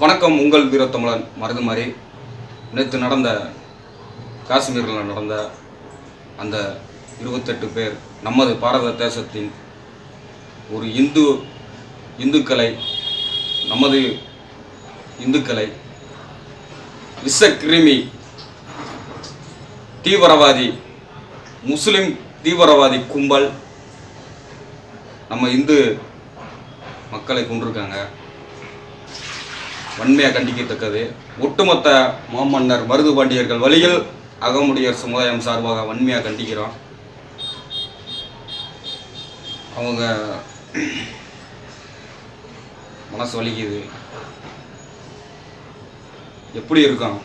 வணக்கம் உங்கள் வீரத்தமிழன் மருதுமாரி. நேற்று நடந்த காஷ்மீரில் நடந்த அந்த இருபத்தெட்டு பேர் நமது பாரத தேசத்தின் ஒரு இந்து இந்துக்களை நமது இந்துக்களை விஷக்கிருமி தீவிரவாதி முஸ்லிம் தீவிரவாதி கும்பல் நம்ம இந்து மக்களை கொண்டிருக்காங்க. வன்மையாக கண்டிக்கத்தக்கது. ஒட்டுமொத்த மாமன்னர் மருது பாண்டியர்கள் வழியில் அகமுடையர் சமுதாயம் சார்பாக வன்மையாக கண்டிக்கிறோம். அவங்க மனசு வலிக்குது. எப்படி இருக்கும்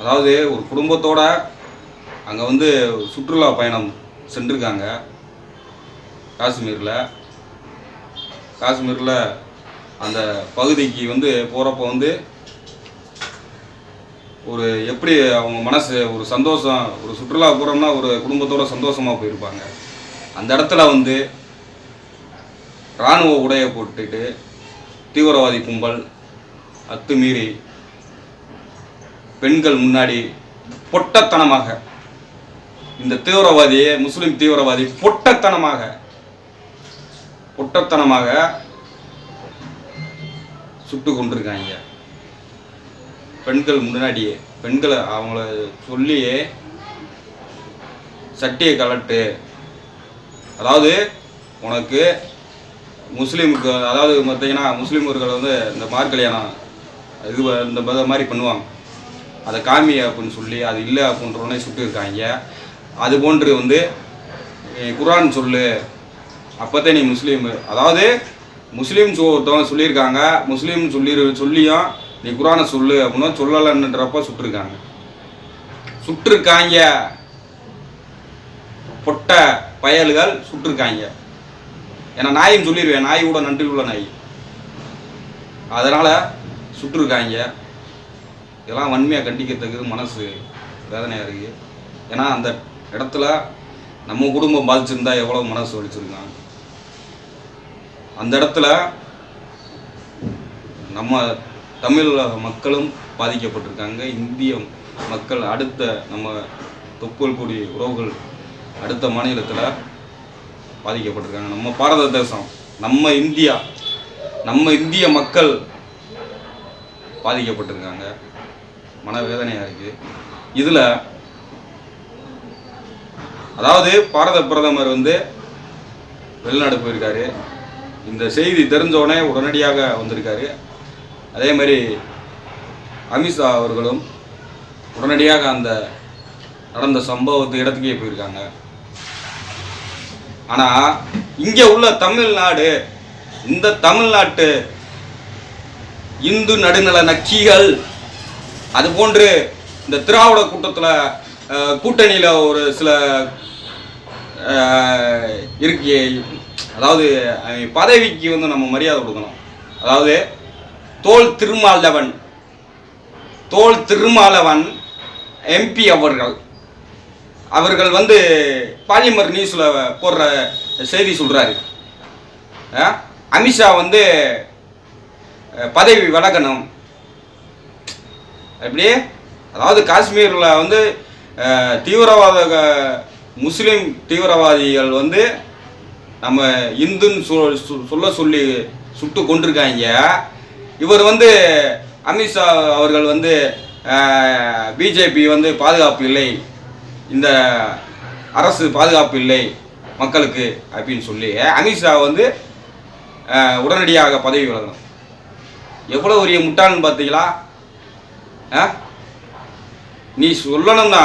அதாவது ஒரு குடும்பத்தோட அங்கே வந்து சுற்றுலா பயணம் சென்றிருக்காங்க. காஷ்மீரில். காஷ்மீரில் அந்த பகுதிக்கு வந்து போகிறப்ப வந்து ஒரு எப்படி அவங்க மனசு ஒரு சந்தோஷம் ஒரு சுற்றுலா போகிறோம்னா ஒரு குடும்பத்தோட சந்தோஷமாக போயிருப்பாங்க. அந்த இடத்துல வந்து இராணுவ உடையை போட்டுட்டு தீவிரவாதி கும்பல் அத்துமீறி பெண்கள் முன்னாடி பொட்டத்தனமாக இந்த தீவிரவாதியே முஸ்லீம் தீவிரவாதி பொட்டத்தனமாக பொட்டத்தனமாக சுட்டு கொண்டிருக்காங்க பெண்கள் முன்னாடியே பெண்களை அவங்கள சொல்லியே சட்டியை கலட்டு. அதாவது உனக்கு முஸ்லீமுக்கு அதாவது பார்த்தீங்கன்னா முஸ்லீம்கள் வந்து இந்த மார்கல்யாணம் இது இந்த மாதிரி பண்ணுவாங்க. அதை காமி அப்படின்னு சொல்லி அது இல்லை அப்படின்றவனே சுட்டு இருக்காங்க அது போன்று வந்து குரான் சொல்லு அப்போதான் நீ முஸ்லீம். அதாவது முஸ்லீம் ஒருத்தவங்க சொல்லியிருக்காங்க. முஸ்லீம் சொல்லி சொல்லியும் நீ குரானை சொல்லு அப்படின்னு சொல்லலைன்றப்ப சுட்டிருக்காங்க. சுட்டிருக்காங்க. பொட்ட பயல்கள் சுட்டிருக்காங்க. ஏன்னா நாயும் சொல்லிடுவேன் நாய் கூட நன்றி உள்ள நாய். அதனால் சுட்டிருக்காங்க. இதெல்லாம் வன்மையாக கண்டிக்கிறதுக்கு மனசு. வேதனையாக இருக்குது ஏன்னா அந்த இடத்துல நம்ம குடும்பம் பாதிச்சிருந்தா எவ்வளோ மனசு வலிச்சிருக்காங்க அந்த இடத்துல நம்ம தமிழ் மக்களும் பாதிக்கப்பட்டிருக்காங்க. இந்திய மக்கள் அடுத்த நம்ம தொப்புள் கூடி உறவுகள் அடுத்த மாநிலத்தில் பாதிக்கப்பட்டிருக்காங்க. நம்ம பாரத தேசம் நம்ம இந்தியா நம்ம இந்திய மக்கள் பாதிக்கப்பட்டிருக்காங்க. மனவேதனையாக இருக்குது இதில் அதாவது பாரத பிரதமர் வந்து வெளிநாடு போயிருக்காரு. இந்த செய்தி தெரிஞ்சோடனே உடனடியாக வந்திருக்காரு. அதே மாதிரி அமித்ஷா அவர்களும் உடனடியாக அந்த நடந்த சம்பவத்து இடத்துக்கே போயிருக்காங்க. ஆனால் இங்கே உள்ள தமிழ்நாடு இந்த தமிழ்நாட்டு இந்து நடுநல நக்கிகள் அது போன்று இந்த திராவிட கூட்டத்தில் கூட்டணியில் ஒரு சில அஹ், இருக்கு அதாவது பதவிக்கு வந்து நம்ம மரியாதை கொடுக்கணும். அதாவது தோல் திருமாலவன் தோல் திருமாலவன் எம்பி அவர்கள். அவர்கள் வந்து பாலிமர் நியூஸில் போடுற செய்தி சொல்கிறாரு அமித்ஷா வந்து பதவி விலகணும். எப்படி? அதாவது காஷ்மீரில் வந்து தீவிரவாத முஸ்லீம் தீவிரவாதிகள் வந்து நம்ம இந்துன்னு சொ- சொல்ல சொல்லி சுட்டு கொண்டிருக்காங்க. இவர் வந்து அமித்ஷா அவர்கள் வந்து பிஜேபி வந்து பாதுகாப்பு இல்லை. இந்த அரசு பாதுகாப்பு இல்லை மக்களுக்கு அப்படின்னு சொல்லி அமித்ஷா வந்து உடனடியாக பதவி விலகணும். எவ்வளோ பெரிய முட்டாள்னு பார்த்தீங்களா? ஆ? நீ சொல்லணும்னா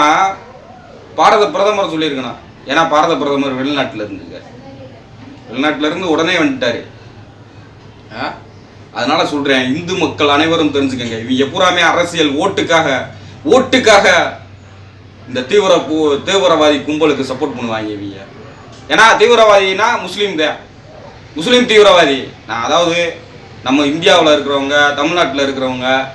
பாரத பிரதமர் சொல்லியிருக்கணும். ஏன்னா பாரத பிரதமர் வெளிநாட்டில் இருந்துங்க வெளிநாட்டிலிருந்து உடனே வந்துட்டாரு. ஆ? அதனால சொல்றேன் இந்து மக்கள் அனைவரும் தெரிஞ்சுக்கங்க. இவங்க எப்பூராமே அரசியல் ஓட்டுக்காக ஓட்டுக்காக இந்த தீவிர தீவிரவாதி கும்பலுக்கு சப்போர்ட் பண்ணுவாங்க இவங்க. ஏன்னா தீவிரவாதினா முஸ்லீம் தான். முஸ்லீம் தீவிரவாதி. நான் அதாவது நம்ம இந்தியாவில் இருக்கிறவங்க தமிழ்நாட்டில் இருக்கிறவங்க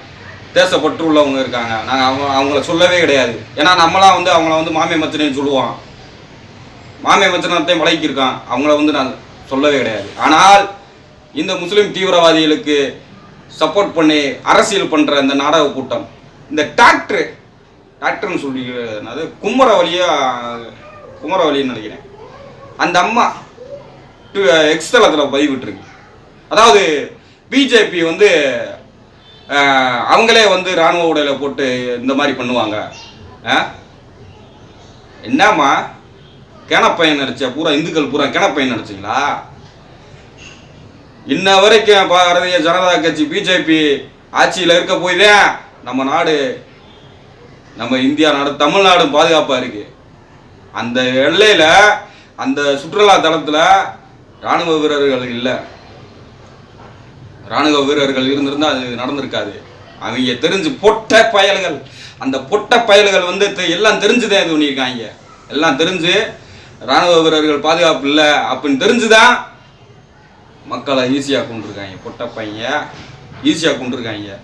தேசப்பற்று உள்ளவங்க இருக்காங்க. நாங்கள் அவங்க அவங்கள சொல்லவே கிடையாது. ஏன்னா நம்மளாம் வந்து அவங்கள வந்து மாமிய மத்தினு சொல்லுவோம். மாமிய மச்சனத்தையும் பழகிருக்கான் அவங்கள வந்து நான் சொல்லவே கிடையாது. ஆனால் இந்த முஸ்லீம் தீவிரவாதிகளுக்கு சப்போர்ட் பண்ணி அரசியல் பண்ணுற இந்த நாடக கூட்டம் இந்த டாக்டர் டாக்டர்னு சொல்லி அது குமரவழியா குமரவழின்னு நினைக்கிறேன். அந்த அம்மா எக்ஸ் தளத்தில் பதிவிட்டுருக்கு. அதாவது பிஜேபி வந்து அவங்களே வந்து ராணுவ உடையில போட்டு இந்த மாதிரி பண்ணுவாங்க. ஆ? என்னம்மா? கிணப்பையன் நடிச்ச பூரா இந்துக்கள் பூரா கிணப்பையன் நடிச்சிங்களா இன்ன வரைக்கும் பாரதிய ஜனதா கட்சி பிஜேபி ஆட்சியில் இருக்க போய்தான் நம்ம நாடு நம்ம இந்தியா நாடு தமிழ்நாடும் பாதுகாப்பாக இருக்கு. அந்த எல்லையில் அந்த சுற்றுலா தளத்தில் ராணுவ வீரர்கள் இல்லை. ராணுவ வீரர்கள் இருந்திருந்தால் அது நடந்திருக்காது. அவங்க தெரிஞ்சு பொட்ட பயல்கள். அந்த பொட்ட பயல்கள் வந்து தெ- எல்லாம் தெரிஞ்சுதான் இது பண்ணியிருக்காங்க. எல்லாம் தெரிஞ்சு ராணுவ வீரர்கள் பாதுகாப்பு இல்லை அப்படின்னு தெரிஞ்சுதான் மக்களை ஈஸியாக கொண்டிருக்காங்க பொட்ட பையன் ஈஸியாக கொண்டிருக்காங்க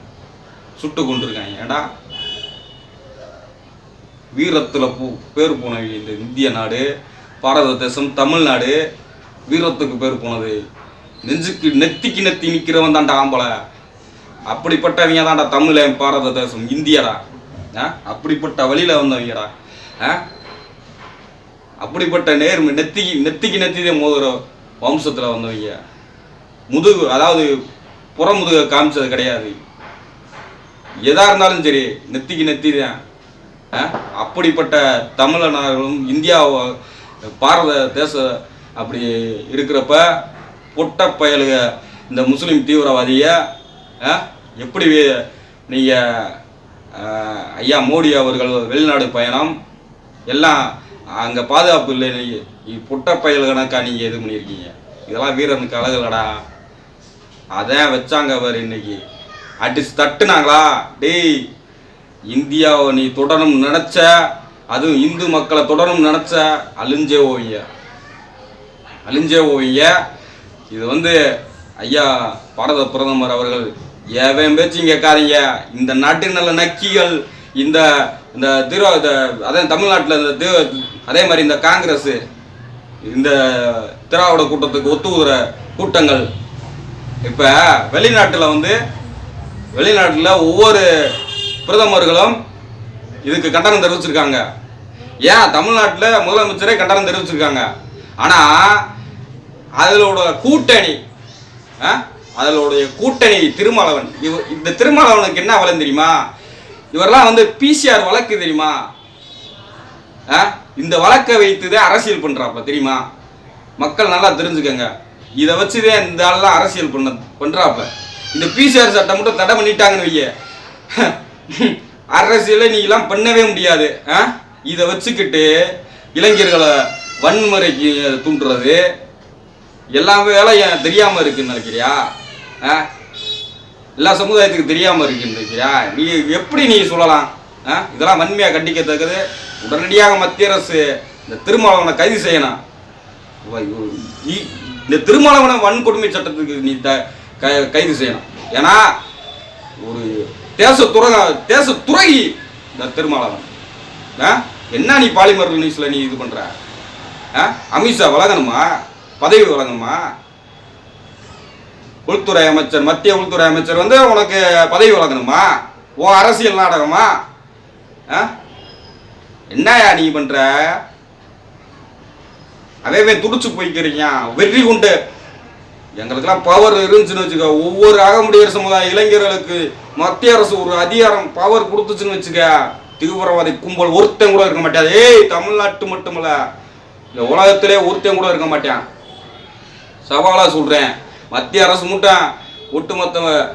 சுட்டு கொண்டிருக்காங்க ஏடா வீரத்தில் பூ பேர் போனவங்க இந்த இந்திய நாடு பாரத தேசம் தமிழ்நாடு வீரத்துக்கு பேர் போனது. நெஞ்சுக்கு நெத்திக்கு நெத்தி நிற்கிறவன் தான்டா ஆம்பளை. அப்படிப்பட்டவங்க தான்டா தமிழன் பாரத தேசம் இந்தியடா. ஆ? அப்படிப்பட்ட வழியில் வந்தவங்கடா. ஆ? அப்படிப்பட்ட நேர்மை நெத்திக்கு நெத்திக்கு நெத்திதே மோதுகிற வம்சத்தில் வந்தவங்க. முதுகு அதாவது புறமுதுக காமிச்சது கிடையாது. எதா இருந்தாலும் சரி நெத்திக்கு நெத்தி தான் அப்படிப்பட்ட தமிழர்களும் இந்தியா பாரத தேச அப்படி இருக்கிறப்ப பொட்ட பயலுக இந்த முஸ்லீம் தீவிரவாதியை எப்படி நீங்கள் ஐயா மோடி அவர்கள் வெளிநாடு பயணம் எல்லாம் அங்கே பாதுகாப்பு இல்லை நீ. புட்ட பயல் கணக்கா நீங்கள் இது பண்ணியிருக்கீங்க. இதெல்லாம் வீரனுக்கு அழகுலடா அதான் வச்சாங்க அவர் இன்னைக்கு. அடிச்சு தட்டுனாங்களா? டேய் இந்தியாவை நீ தொடரும் நினைச்ச அதுவும் இந்து மக்களை தொடரும் நினைச்ச அழிஞ்சே ஓவிய அழிஞ்சே ஓவிய இது வந்து ஐயா பாரத பிரதமர் அவர்கள் எவன் பேச்சும் கேட்காதீங்க. இந்த நாட்டின் நல்ல நக்கிகள் இந்த இந்த திரு இந்த அதே தமிழ்நாட்டில் இந்த அதே மாதிரி இந்த காங்கிரஸ் இந்த திராவிட கூட்டத்துக்கு ஒத்துவுற கூட்டங்கள் இப்போ வெளிநாட்டில் வந்து வெளிநாட்டில் ஒவ்வொரு பிரதமர்களும் இதுக்கு கண்டனம் தெரிவிச்சிருக்காங்க. ஏன்? தமிழ்நாட்டில் முதலமைச்சரே கண்டனம் தெரிவிச்சிருக்காங்க. ஆனால் அதனோட கூட்டணி ஆ? அதனுடைய கூட்டணி திருமாவளவன் இவ இந்த திருமாவளவனுக்கு என்ன வளம் தெரியுமா? இவரெல்லாம் வந்து பிசிஆர் வழக்கு தெரியுமா? ஆ? இந்த வழக்கை வைத்துதான் அரசியல் பண்றாப்ப தெரியுமா? மக்கள் நல்லா தெரிஞ்சுக்கங்க. இதை வச்சுதான் இந்த ஆள்லாம் அரசியல் பண்ண பண்றாப்ப இந்த பிசிஆர் சட்டம் மட்டும் தடை பண்ணிட்டாங்கன்னு வைய. அரசியலை நீங்களாம் பண்ணவே முடியாது. ஆ? இதை வச்சுக்கிட்டு இளைஞர்களை வன்முறைக்கு தூண்டுறது. எல்லா வேலையும் தெரியாம இருக்குன்னு நினைக்கிறியா? ஆ? எல்லா சமுதாயத்துக்கு தெரியாம இருக்குன்னு நினைக்கிறியா? நீ எப்படி நீ சொல்லலாம்? ஆ? இதெல்லாம் வன்மையா கண்டிக்கத்தக்கது. உடனடியாக மத்திய அரசு இந்த திருமாவளவனை கைது செய்யணும். இந்த திருமாவளவனை வன்கொடுமை சட்டத்துக்கு நீ த கைது செய்யணும். ஏன்னா ஒரு தேச துறை தேச துறகி இந்த திருமாவளவன். ஆ? என்ன நீ பாலிமர் நியூஸில் நீ இது பண்ணுற ஆ? அமித்ஷா வழங்கணுமா? பதவி வழங்கணுமா? உள்துறை அமைச்சர் மத்திய உள்துறை அமைச்சர் வந்து உனக்கு பதவி வழங்கணுமா? ஓ அரசியல் நாடகமா? ஆ? என்னயா நீ பண்ற? அதே துடிச்சு போய்க்கிறீங்க. வெற்றி கொண்டு. எங்களுக்கெல்லாம் பவர் இருந்துச்சுன்னு வச்சுக்க. ஒவ்வொரு அகமுடியர் சமுதாய இளைஞர்களுக்கு மத்திய அரசு ஒரு அதிகாரம் பவர் கொடுத்துச்சுன்னு வச்சுக்க. தீவிரவாதி கும்பல் ஒருத்தன் கூட இருக்க மாட்டாது ஏய் தமிழ்நாட்டு மட்டுமல்ல. இந்த உலகத்திலே ஒருத்தன் கூட இருக்க மாட்டான். சவாலா சொல்றேன். மத்திய அரசு மட்டும் ஒட்டுமொத்த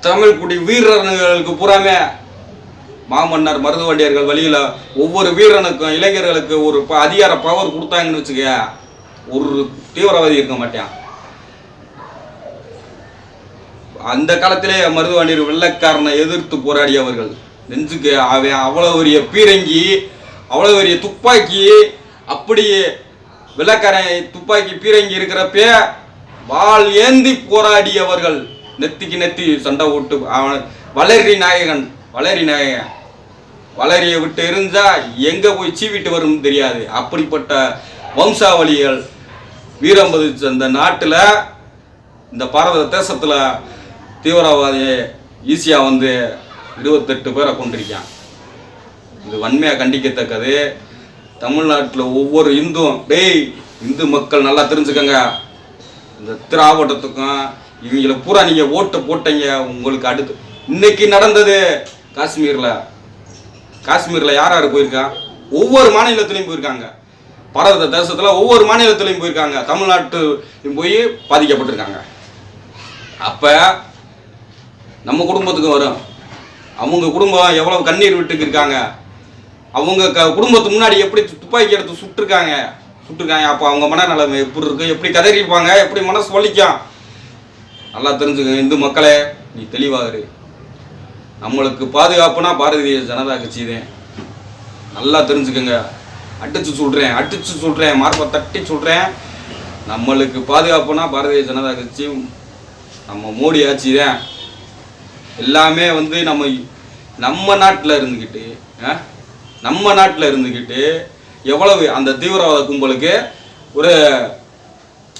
தமிழ் குடி வீரர்களுக்கு பூராமே மாமன்னர் மருதுவண்டியர்கள் வழியில ஒவ்வொரு வீரனுக்கும் இளைஞர்களுக்கு ஒரு ப- அதிகார பவர் கொடுத்தாங்கன்னு வச்சுக்க ஒரு தீவிரவாதி இருக்க மாட்டான். அந்த காலத்திலே மருதுவாண்டியர் வெள்ளக்காரனை எதிர்த்து போராடியவர்கள். நெஞ்சுக்கு அவன் அவ்வளவு பெரிய பீரங்கி அவ்வளோ பெரிய துப்பாக்கி அப்படி வெள்ளக்காரன் துப்பாக்கி பீரங்கி இருக்கிறப்ப வாள் ஏந்தி போராடியவர்கள். நெத்திக்கு நெத்தி சண்டை ஓட்டு அவன் வளரி நாயகன் வளரி நாயகன். வளரிய விட்டு இருந்தா எங்க போய் சீவிட்டு வரும் தெரியாது. அப்படிப்பட்ட வம்சாவளிகள் வீரம்பதிச்ச அந்த நாட்டில் இந்த பாரத தேசத்தில் தீவிரவாதி ஈஸியாக வந்து இருபத்தெட்டு பேரை கொண்டிருக்கான் இது வன்மையாக கண்டிக்கத்தக்கது. தமிழ்நாட்டில் ஒவ்வொரு இந்துவும் டேய் இந்து மக்கள் நல்லா தெரிஞ்சுக்கங்க. இந்த திராவிடத்துக்கும் இவங்களை பூரா நீங்கள் ஓட்டு போட்டீங்க உங்களுக்கு அடுத்து இன்னைக்கு நடந்தது காஷ்மீரில். காஷ்மீரில் யார் யார் போயிருக்கா? ஒவ்வொரு மாநிலத்திலையும் போயிருக்காங்க. பாரத தேசத்தில் ஒவ்வொரு மாநிலத்திலையும் போயிருக்காங்க. தமிழ்நாட்டு போய் பாதிக்கப்பட்டிருக்காங்க. அப்போ நம்ம குடும்பத்துக்கு வரும். அவங்க குடும்பம் எவ்வளோ கண்ணீர் விட்டுக்கு இருக்காங்க. அவங்க க குடும்பத்து முன்னாடி எப்படி துப்பாக்கி எடுத்து சுட்டிருக்காங்க. சுட்டிருக்காங்க. அப்போ அவங்க மனநிலைமை எப்படி இருக்கு? எப்படி கதறிப்பாங்க எப்படி மனசு வலிக்கும்? நல்லா தெரிஞ்சுக்க இந்து மக்களே நீ தெளிவாகிரு நம்மளுக்கு பாதுகாப்புனா பாரதிய ஜனதா கட்சி தான் நல்லா தெரிஞ்சுக்கோங்க. அடிச்சு சொல்கிறேன் அடிச்சு சொல்கிறேன் மார்பை தட்டி சொல்கிறேன் நம்மளுக்கு பாதுகாப்புனா பாரதிய ஜனதா கட்சி நம்ம மோடி ஆட்சி தான் எல்லாமே வந்து நம்ம நம்ம நாட்டில் இருந்துக்கிட்டு ஆ? நம்ம நாட்டில் இருந்துக்கிட்டு எவ்வளவு அந்த தீவிரவாத கும்பலுக்கு ஒரு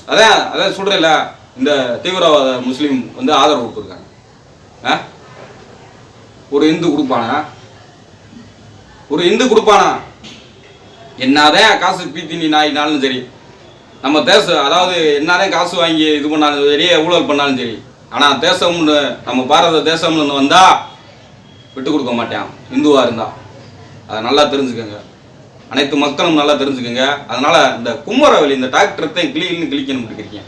அதான் அதான் சொல்கிறேன்ல இந்த தீவிரவாத முஸ்லீம் வந்து ஆதரவு கொடுத்துருக்காங்க. ஆ? ஒரு இந்து கொடுப்பானா? ஒரு இந்து கொடுப்பானா? என்னதான் காசு பீத்தினி நாயினாலும் சரி. நம்ம தேசம் அதாவது என்னதான் காசு வாங்கி இது பண்ணாலும் சரி ஊழல் பண்ணாலும் சரி. ஆனால் தேசம்னு நம்ம பாரத தேசம்னு வந்தா விட்டு கொடுக்க மாட்டேன். இந்துவா இருந்தா. அதை நல்லா தெரிஞ்சுக்கோங்க. அனைத்து மக்களும் நல்லா தெரிஞ்சுக்கோங்க. அதனால இந்த கும்மரவெளி இந்த டாக்டர் கிளின்னு கிளிக்கணும் இருக்கீங்க.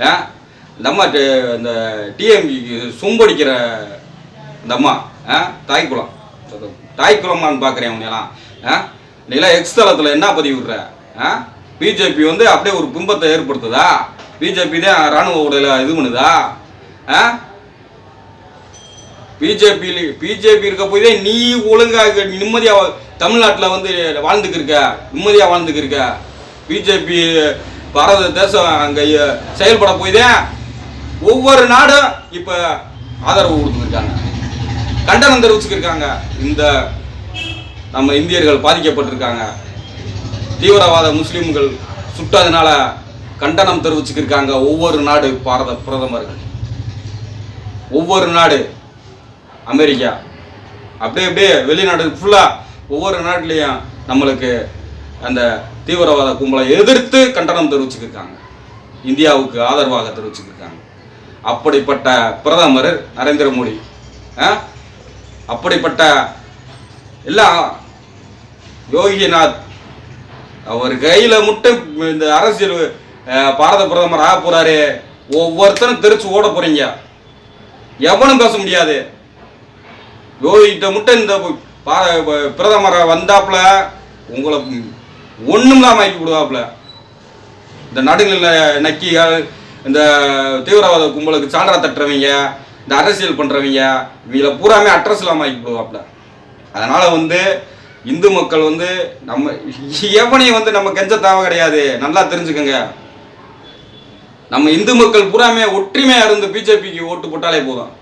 ஆ? இந்த டிஎம்பி இந்த சும்படிக்கிற இந்த அம்மா. தாய்க்குளம் தாய்க்குளமான்னு பார்க்குறேன் உன்னெல்லாம் ஆ நீலாம் எக்ஸ் தளத்தில் என்ன பதிவு விடுற? ஆ பிஜேபி வந்து அப்படியே ஒரு பிம்பத்தை ஏற்படுத்துதா? பிஜேபி தான் ராணுவ உடையில இது பண்ணுதா? ஆ? பிஜேபி பிஜேபி இருக்க போய் தான் நீ ஒழுங்காக இருக்க, நீ வந்து வாழ்ந்துக்கு இருக்க. வாழ்ந்துக்கிருக்க வாழ்ந்துக்கு இருக்க. பிஜேபி பாரத தேசம் அங்கே செயல்பட போய் தான் ஒவ்வொரு நாடும் இப்போ ஆதரவு கொடுத்துருக்காங்க கண்டனம் தெரிவிச்சுக்கிருக்காங்க இந்த நம்ம இந்தியர்கள் பாதிக்கப்பட்டிருக்காங்க. தீவிரவாத முஸ்லீம்கள் சுட்டதுனால கண்டனம் தெரிவிச்சுக்கிருக்காங்க ஒவ்வொரு நாடு பாரத பிரதமர்கள். ஒவ்வொரு நாடு அமெரிக்கா. அப்படியே அப்படியே வெளிநாடு ஃபுல்லாக ஒவ்வொரு நாட்டிலையும் நம்மளுக்கு அந்த தீவிரவாத கும்பலை எதிர்த்து கண்டனம் தெரிவிச்சுக்கிருக்காங்க. இந்தியாவுக்கு ஆதரவாக தெரிவிச்சுக்கிருக்காங்க. அப்படிப்பட்ட பிரதமர் நரேந்திர மோடி ஆ? அப்படிப்பட்ட எல்லாம் யோகிநாத் அவர் கையில் மட்டும் இந்த அரசியல் பாரத பிரதமர் ஆக போறாரு ஒவ்வொருத்தரும் தெரிச்சு ஓட போறீங்க. எவனும் பேச முடியாது. யோகிட்ட மட்டும் இந்த பா- ப- பிரதமரை வந்தாப்புல உங்களை ஒன்றும் இல்லாம ஆக்கி விடுவாப்புல இந்த நடுநிலை நக்கிகள் இந்த தீவிரவாத கும்பலுக்கு சான்றா தட்டுறவங்க இந்த அரசியல் பண்ணுறவங்க இவங்கள பூராமே அட்ரஸ் இல்லாமல் ஆக்கி போடுவாப்ல. அதனால் வந்து இந்து மக்கள் வந்து நம்ம எவனையும் வந்து நம்ம கெஞ்ச தேவை கிடையாது. நல்லா தெரிஞ்சுக்கோங்க. நம்ம இந்து மக்கள் பூராமே ஒற்றுமையாக இருந்து பிஜேபிக்கு ஓட்டு போட்டாலே போதும்.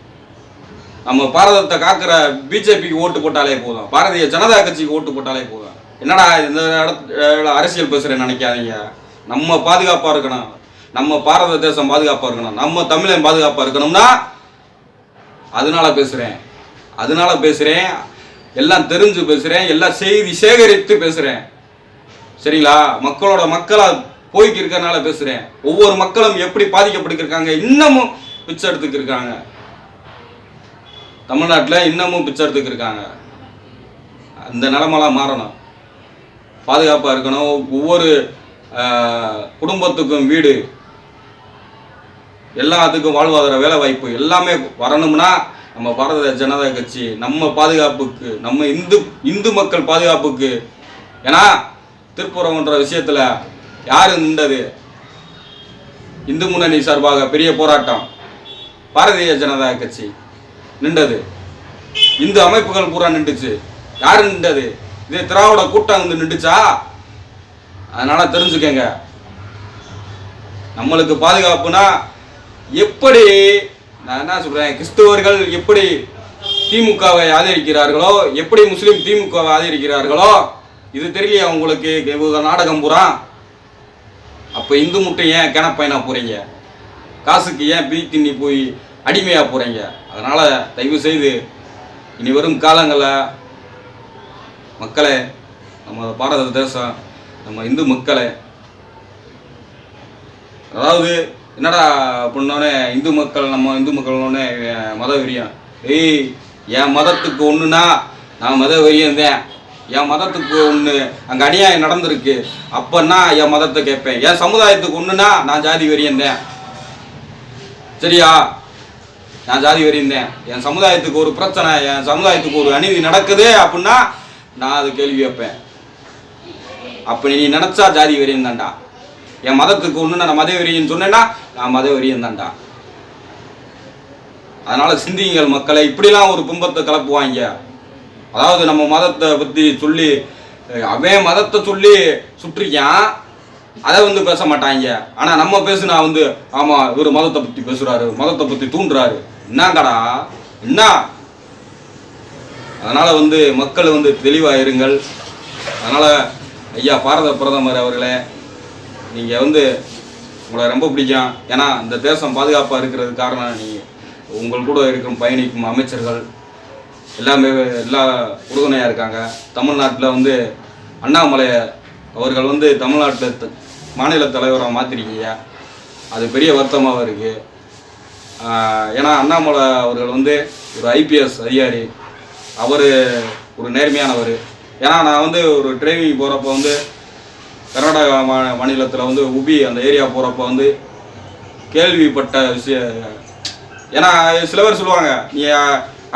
நம்ம பாரதத்தை காக்கிற பிஜேபிக்கு ஓட்டு போட்டாலே போதும். பாரதிய ஜனதா கட்சிக்கு ஓட்டு போட்டாலே போதும். என்னடா இந்த இடத்துல அரசியல் பேசுகிறேன்னு நினைக்காதீங்க. நம்ம பாதுகாப்பாக இருக்கணும். நம்ம பாரத தேசம் பாதுகாப்பாக இருக்கணும். நம்ம தமிழன் பாதுகாப்பாக இருக்கணும்னா அதனால பேசுகிறேன் அதனால பேசுகிறேன் எல்லாம் தெரிஞ்சு பேசுகிறேன் எல்லாம் செய்தி சேகரித்து பேசுகிறேன் சரிங்களா? மக்களோட மக்களாக போய்க்கு இருக்கறனால பேசுகிறேன் ஒவ்வொரு மக்களும் எப்படி பாதிக்கப்பட்டுருக்காங்க இன்னமும் பிச்சை எடுத்துக்கு இருக்காங்க. தமிழ்நாட்டில் இன்னமும் பிச்சை எடுத்துக்கு இருக்காங்க. அந்த நிலமெல்லாம் மாறணும். பாதுகாப்பாக இருக்கணும். ஒவ்வொரு குடும்பத்துக்கும் வீடு. எல்லாத்துக்கும் வாழ்வாதார வேலை வாய்ப்பு எல்லாமே வரணும்னா நம்ம பாரத ஜனதா கட்சி நம்ம பாதுகாப்புக்கு நம்ம இந்து இந்து மக்கள் பாதுகாப்புக்கு. ஏன்னா திருப்புறம்ன்ற விஷயத்துல யாரு நின்றது? இந்து முன்னணி சார்பாக பெரிய போராட்டம் பாரதிய ஜனதா கட்சி நின்றது. இந்து அமைப்புகள் பூரா நின்றுச்சு. யாரு நின்றது? இதே திராவிட கூட்டம் வந்து நின்றுச்சா? அதனால தெரிஞ்சுக்கங்க. நம்மளுக்கு பாதுகாப்புனா எப்படி நான் என்ன சொல்றேன் கிறிஸ்துவர்கள் எப்படி திமுகவை ஆதரிக்கிறார்களோ எப்படி முஸ்லீம் திமுகவை ஆதரிக்கிறார்களோ இது தெரியலையா உங்களுக்கு? நாடகம் பூரா? அப்ப இந்து முட்டை ஏன் கிணப்பைனா போறீங்க? காசுக்கு ஏன் பீ தின்னி போய் அடிமையாக போகிறீங்க அதனால் தயவு செய்து இனி வரும் காலங்களில் மக்களை நம்ம பாரத தேசம் நம்ம இந்து மக்களே அதாவது என்னடா பண்ணோன்னே இந்து மக்கள் நம்ம இந்து மக்கள்னோடனே மத வெறியம் ஏய் என் மதத்துக்கு ஒன்றுனா நான் மத வெறியம் தான் என் மதத்துக்கு ஒன்று அங்கே அநியாயம் நடந்திருக்கு. அப்பன்னா என் மதத்தை கேட்பேன். என் சமுதாயத்துக்கு ஒன்றுனா நான் ஜாதி வெறியந்தேன் சரியா? நான் ஜாதி வெறியந்தேன் என் சமுதாயத்துக்கு ஒரு பிரச்சனை என் சமுதாயத்துக்கு ஒரு அநீதி நடக்குது அப்படின்னா நான் அது கேள்வி வைப்பேன் அப்படி நீ நினச்சா ஜாதி வெறியந்தான்டா என் மதத்துக்கு ஒன்று நான் மதவெறியன்னு சொன்னேன்னா நான் மதவெறியன் தான்டா. அதனால் சிந்திங்கள் மக்களை இப்படிலாம் ஒரு கும்பத்தை கலப்புவாங்க அதாவது நம்ம மதத்தை பற்றி சொல்லி அவன் மதத்தை சொல்லி சுற்றிக்கான் அதை வந்து பேச மாட்டாங்க ஆனால் நம்ம பேசுனா வந்து ஆமாம் இவர் மதத்தை பற்றி பேசுகிறாரு மதத்தை பற்றி தூண்டுறாரு. என்னங்கடா? என்ன? அதனால் வந்து மக்கள் வந்து தெளிவாயிருங்கள். இருங்கள் ஐயா பாரத பிரதமர் அவர்களே நீங்கள் வந்து உங்களை ரொம்ப பிடிக்கும். ஏன்னா இந்த தேசம் பாதுகாப்பாக இருக்கிறது காரணம் நீ உங்கள் கூட இருக்கும் பயணிக்கும் அமைச்சர்கள் எல்லாமே எல்லா உறுதுணையாக இருக்காங்க. தமிழ்நாட்டில் வந்து அண்ணாமலை அவர்கள் வந்து தமிழ்நாட்டில் மாநில தலைவராக மாற்றிருக்கீங்க அது பெரிய வருத்தமாக இருக்குது ஏன்னா அண்ணாமலை அவர்கள் வந்து ஒரு ஐபிஎஸ் அதிகாரி. அவர் ஒரு நேர்மையானவர். ஏன்னா நான் வந்து ஒரு ட்ரைவிங் போகிறப்ப வந்து கர்நாடகா மா மாநிலத்தில் வந்து உபி அந்த ஏரியா போகிறப்ப வந்து கேள்விப்பட்ட விஷய ஏன்னா சில பேர் சொல்லுவாங்க நீ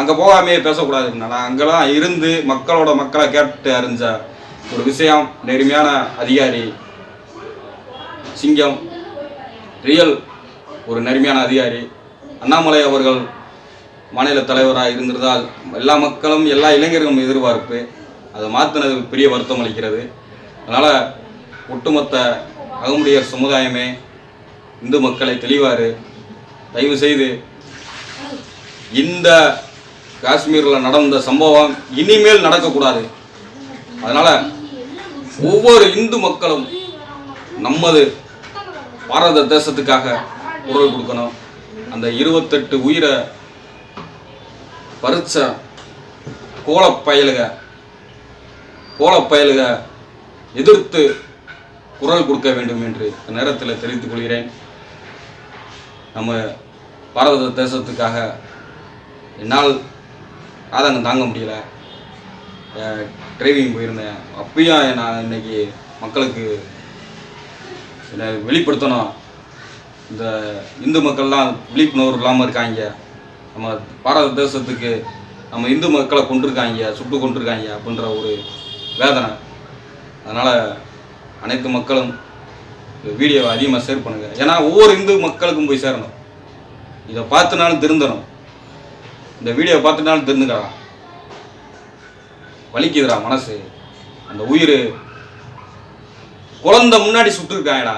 அங்கே போகாமே பேசக்கூடாது அப்படின்னா அங்கெல்லாம் இருந்து மக்களோட மக்களை கேட்டு அறிஞ்ச ஒரு விஷயம் நேர்மையான அதிகாரி சிங்கம் ரியல் ஒரு நேர்மையான அதிகாரி அண்ணாமலை அவர்கள் மாநில தலைவராக இருந்திருந்தால் எல்லா மக்களும் எல்லா இளைஞர்களும் எதிர்பார்ப்பு அதை மாற்றினது பெரிய வருத்தம் அளிக்கிறது. அதனால் ஒட்டுமொத்த அகமுடையர் சமுதாயமே இந்து மக்களை தெளிவார் தயவு செய்து இந்த காஷ்மீரில் நடந்த சம்பவம் இனிமேல் நடக்கக்கூடாது. அதனால் ஒவ்வொரு இந்து மக்களும் நமது பாரத தேசத்துக்காக குரல் கொடுக்கணும். அந்த இருபத்தெட்டு உயிரை பறிச்ச கோலப்பயலுக கோலப்பயலுக எதிர்த்து குரல் கொடுக்க வேண்டும் என்று இந்த நேரத்தில் தெரிவித்துக் கொள்கிறேன். நம்ம பாரத தேசத்துக்காக என்னால் ஆதங்கம் தாங்க முடியல. டிரைவிங் போயிருந்தேன். அப்பயும் நான் இன்னைக்கு மக்களுக்கு என்னை வெளிப்படுத்தணும். இந்த இந்து மக்கள்லாம் விழிப்புணர்வு இல்லாமல் இருக்காங்க. நம்ம பாரத தேசத்துக்கு நம்ம இந்து மக்களை கொண்டிருக்காங்க சுட்டு கொண்டிருக்காங்க அப்படின்ற ஒரு வேதனை. அதனால் அனைத்து மக்களும் இந்த வீடியோவை அதிகமாக ஷேர் பண்ணுங்கள் ஏன்னா ஒவ்வொரு இந்து மக்களுக்கும் போய் சேரணும். இதை பார்த்துனாலும் திருந்தணும். இந்த வீடியோ பார்த்துனாலும் திருந்துக்கடா வலிக்குதுடா மனசு. அந்த உயிர் குழந்தை முன்னாடி சுட்டுருக்காங்கடா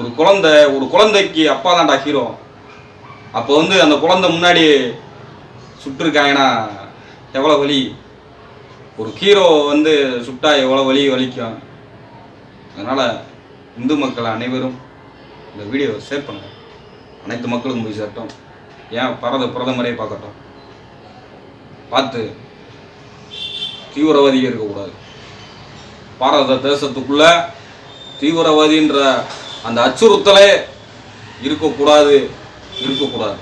ஒரு குழந்தை ஒரு குழந்தைக்கு அப்பா தான்டா ஹீரோ அப்போ வந்து அந்த குழந்தை முன்னாடி சுட்டுருக்காங்கன்னா எவ்வளோ வலி. ஒரு ஹீரோ வந்து சுட்டா எவ்வளோ வலி வலிக்கும்? அதனால் இந்து மக்கள் அனைவரும் இந்த வீடியோவை ஷேர் பண்ணுங்க. அனைத்து மக்களுக்கும் போய் சேரட்டும். ஏன் பாரத பிரதமரே பார்க்கட்டும். பார்த்து தீவிரவாதிகள் இருக்கக்கூடாது. பாரத தேசத்துக்குள்ள தீவிரவாதின்ற அந்த அச்சுறுத்தலே இருக்கக்கூடாது இருக்கக்கூடாது.